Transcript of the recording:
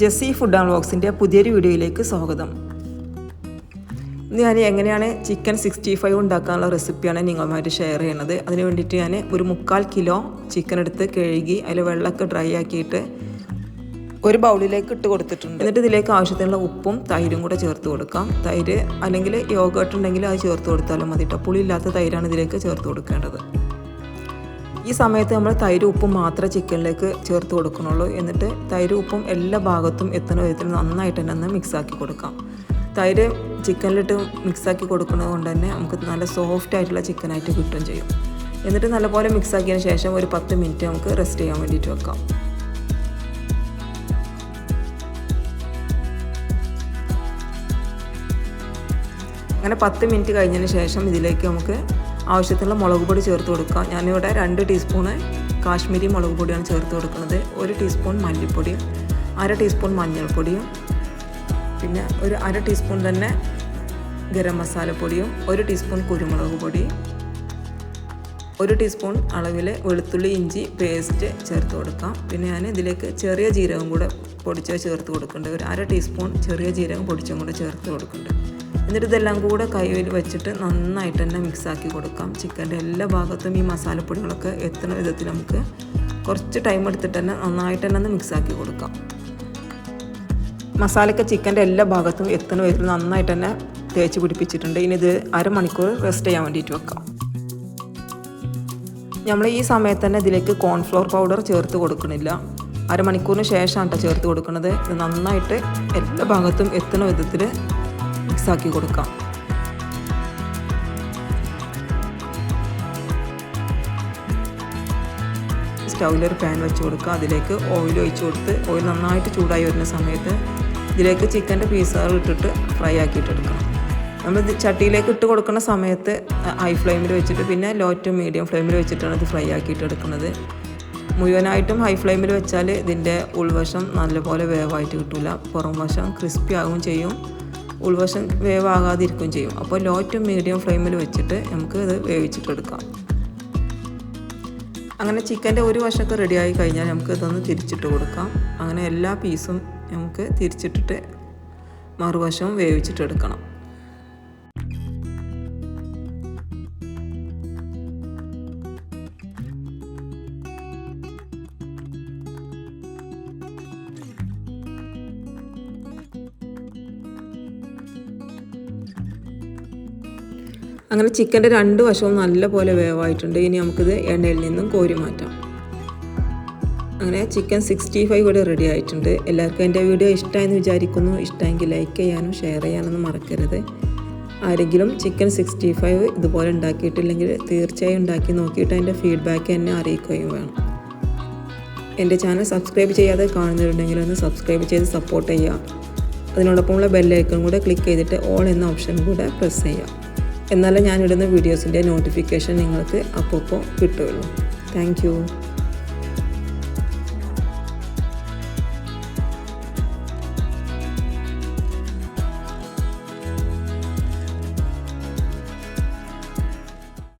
Jessy food and വ്ളോഗ്സിന്റെ പുതിയൊരു വീഡിയോയിലേക്ക് സ്വാഗതം. ഞാൻ എങ്ങനെയാണ് ചിക്കൻ സിക്സ്റ്റി ഫൈവ് ഉണ്ടാക്കാനുള്ള റെസിപ്പിയാണ് നിങ്ങളുമായിട്ട് ഷെയർ ചെയ്യുന്നത്. അതിന് വേണ്ടിയിട്ട് ഞാൻ ഒരു മുക്കാൽ കിലോ ചിക്കൻ എടുത്ത് കഴുകി അതിൽ വെള്ളമൊക്കെ ഡ്രൈ ആക്കിയിട്ട് ഒരു ബൗളിലേക്ക് ഇട്ട് കൊടുത്തിട്ടുണ്ട്. എന്നിട്ട് ഇതിലേക്ക് ആവശ്യത്തിനുള്ള ഉപ്പും തൈരും കൂടെ ചേർത്ത് കൊടുക്കാം. തൈര് അല്ലെങ്കിൽ യോഗട്ട് ഉണ്ടെങ്കിൽ അത് ചേർത്ത് കൊടുത്താലും മതി കേട്ടോ പുളിയില്ലാത്ത തൈരാണ് ഇതിലേക്ക് ചേർത്ത് കൊടുക്കേണ്ടത്. ഈ സമയത്ത് നമ്മൾ തൈര് ഉപ്പും മാത്രമേ ചിക്കനിലേക്ക് ചേർത്ത് കൊടുക്കണുള്ളൂ എന്നിട്ട് തൈര് ഉപ്പും എല്ലാ ഭാഗത്തും എത്തുന്ന വിധത്തിൽ നന്നായിട്ട് തന്നെ ഒന്ന് മിക്സാക്കി കൊടുക്കാം. തൈര് ചിക്കനിലിട്ട് മിക്സാക്കി കൊടുക്കുന്നത് കൊണ്ട് തന്നെ നമുക്ക് നല്ല സോഫ്റ്റ് ആയിട്ടുള്ള ചിക്കനായിട്ട് കിട്ടുകയും ചെയ്യും. എന്നിട്ട് നല്ലപോലെ മിക്സാക്കിയതിന് ശേഷം ഒരു പത്ത് മിനിറ്റ് നമുക്ക് റെസ്റ്റ് ചെയ്യാൻ വേണ്ടിയിട്ട് വെക്കാം. അങ്ങനെ പത്ത് മിനിറ്റ് കഴിഞ്ഞതിന് ശേഷം ഇതിലേക്ക് നമുക്ക് ആവശ്യത്തിനുള്ള മുളക് പൊടി ചേർത്ത് കൊടുക്കുക. ഞാനിവിടെ രണ്ട് ടീസ്പൂണ് കാശ്മീരി മുളക് പൊടിയാണ് ചേർത്ത് കൊടുക്കുന്നത്. ഒരു ടീസ്പൂൺ മല്ലിപ്പൊടിയും അര ടീസ്പൂൺ മഞ്ഞൾപ്പൊടിയും പിന്നെ ഒരു അര ടീസ്പൂൺ തന്നെ ഗരം മസാലപ്പൊടിയും ഒരു ടീസ്പൂൺ കുരുമുളക് പൊടി ഒരു ടീസ്പൂൺ അളവിൽ വെളുത്തുള്ളി ഇഞ്ചി പേസ്റ്റ് ചേർത്ത് കൊടുക്കാം. പിന്നെ ഞാൻ ഇതിലേക്ക് ചെറിയ ജീരകം കൂടെ പൊടിച്ച് ചേർത്ത് കൊടുക്കുന്നുണ്ട്. ഒരു അര ടീസ്പൂൺ ചെറിയ ജീരകം പൊടിച്ചും കൂടെ ചേർത്ത് കൊടുക്കുന്നുണ്ട്. എന്നിട്ട് ഇതെല്ലാം കൂടെ കൈയിൽ വെച്ചിട്ട് നന്നായിട്ട് തന്നെ മിക്സാക്കി കൊടുക്കാം. ചിക്കന്റെ എല്ലാ ഭാഗത്തും ഈ മസാലപ്പൊടികളൊക്കെ എത്തുന്ന വിധത്തിൽ നമുക്ക് കുറച്ച് ടൈം എടുത്തിട്ട് തന്നെ നന്നായിട്ട് തന്നെ ഒന്ന് മിക്സാക്കി കൊടുക്കാം. മസാലയൊക്കെ ചിക്കന്റെ എല്ലാ ഭാഗത്തും എത്തുന്ന വിധത്തിൽ നന്നായിട്ട് തന്നെ തേച്ച് പിടിപ്പിച്ചിട്ടുണ്ട്. ഇനി ഇത് അരമണിക്കൂർ റെസ്റ്റ് ചെയ്യാൻ വേണ്ടിയിട്ട് വെക്കാം. നമ്മൾ ഈ സമയത്ത് തന്നെ ഇതിലേക്ക് കോൺഫ്ലോർ പൗഡർ ചേർത്ത് കൊടുക്കണില്ല. അരമണിക്കൂറിന് ശേഷമാണ് കേട്ടോ ചേർത്ത് കൊടുക്കുന്നത് ഇത് നന്നായിട്ട് എല്ലാ ഭാഗത്തും എത്തുന്ന വിധത്തിൽ മിക്സാക്കി കൊടുക്കാം. സ്റ്റൗവിലൊരു പാൻ വെച്ച് കൊടുക്കുക. അതിലേക്ക് ഓയിൽ ഒഴിച്ച് കൊടുത്ത് ഓയിൽ നന്നായിട്ട് ചൂടായി വരുന്ന സമയത്ത് ഇതിലേക്ക് ചിക്കന്റെ പീസുകൾ ഇട്ടിട്ട് ഫ്രൈ ആക്കിയിട്ടെടുക്കാം നമ്മൾ ഇത് ചട്ടിയിലേക്ക് ഇട്ട് കൊടുക്കുന്ന സമയത്ത് ഹൈ ഫ്ലെയിമിൽ വെച്ചിട്ട് പിന്നെ ലോ ടു മീഡിയം ഫ്ലെയിമിൽ വെച്ചിട്ടാണ് ഇത് ഫ്രൈ ആക്കിയിട്ട് എടുക്കുന്നത്. മുഴുവനായിട്ടും ഹൈ ഫ്ലെയിമിൽ വെച്ചാൽ ഇതിന്റെ ഉൾവശം നല്ലപോലെ വേവായിട്ട് കിട്ടില്ല പുറം വശം ക്രിസ്പി ആകുകയും ചെയ്യും. ഉൾവശം വേവാകാതിരിക്കുകയും ചെയ്യും. അപ്പോൾ ലോ ടു മീഡിയം ഫ്ലെയിമിൽ വെച്ചിട്ട് നമുക്ക് ഇത് വേവിച്ചിട്ടെടുക്കാം. അങ്ങനെ ചിക്കന്റെ ഒരു വശമൊക്കെ റെഡിയായി കഴിഞ്ഞാൽ നമുക്ക് ഇതൊന്ന് തിരിച്ചിട്ട് കൊടുക്കാം. അങ്ങനെ എല്ലാ പീസും നമുക്ക് തിരിച്ചിട്ടിട്ട് മറുവശവും വേവിച്ചിട്ടെടുക്കണം. അങ്ങനെ ചിക്കന്റെ രണ്ട് വശവും നല്ലപോലെ വേവായിട്ടുണ്ട്. ഇനി നമുക്കിത് എണ്ണയിൽ നിന്നും കോരി മാറ്റാം. അങ്ങനെ ചിക്കൻ സിക്സ്റ്റി ഫൈവ് ഇവിടെ റെഡി ആയിട്ടുണ്ട്. എല്ലാവർക്കും എന്റെ വീഡിയോ ഇഷ്ടമായെന്ന് വിചാരിക്കുന്നു. ഇഷ്ടമെങ്കിൽ ലൈക്ക് ചെയ്യാനും ഷെയർ ചെയ്യാനൊന്നും മറക്കരുത്. ആരെങ്കിലും ചിക്കൻ സിക്സ്റ്റി ഫൈവ് ഇതുപോലെ ഉണ്ടാക്കിയിട്ടില്ലെങ്കിൽ തീർച്ചയായും ഉണ്ടാക്കി നോക്കിയിട്ട് അതിന്റെ ഫീഡ്ബാക്ക് എന്നെ അറിയിക്കുകയും വേണം. എന്റെ ചാനൽ സബ്സ്ക്രൈബ് ചെയ്യാതെ കാണുന്നവരുണ്ടെങ്കിൽ ഒന്ന് സബ്സ്ക്രൈബ് ചെയ്ത് സപ്പോർട്ട് ചെയ്യുക. അതിനോടൊപ്പമുള്ള ബെല്ലൈക്കൺ കൂടെ ക്ലിക്ക് ചെയ്തിട്ട് ഓൾ എന്ന ഓപ്ഷൻ കൂടെ പ്രസ് ചെയ്യുക. എന്നാലേ ഞാനിടുന്ന വീഡിയോസിന്റെ നോട്ടിഫിക്കേഷൻ നിങ്ങൾക്ക് അപ്പോൾ കിട്ടുകയുള്ളൂ. താങ്ക്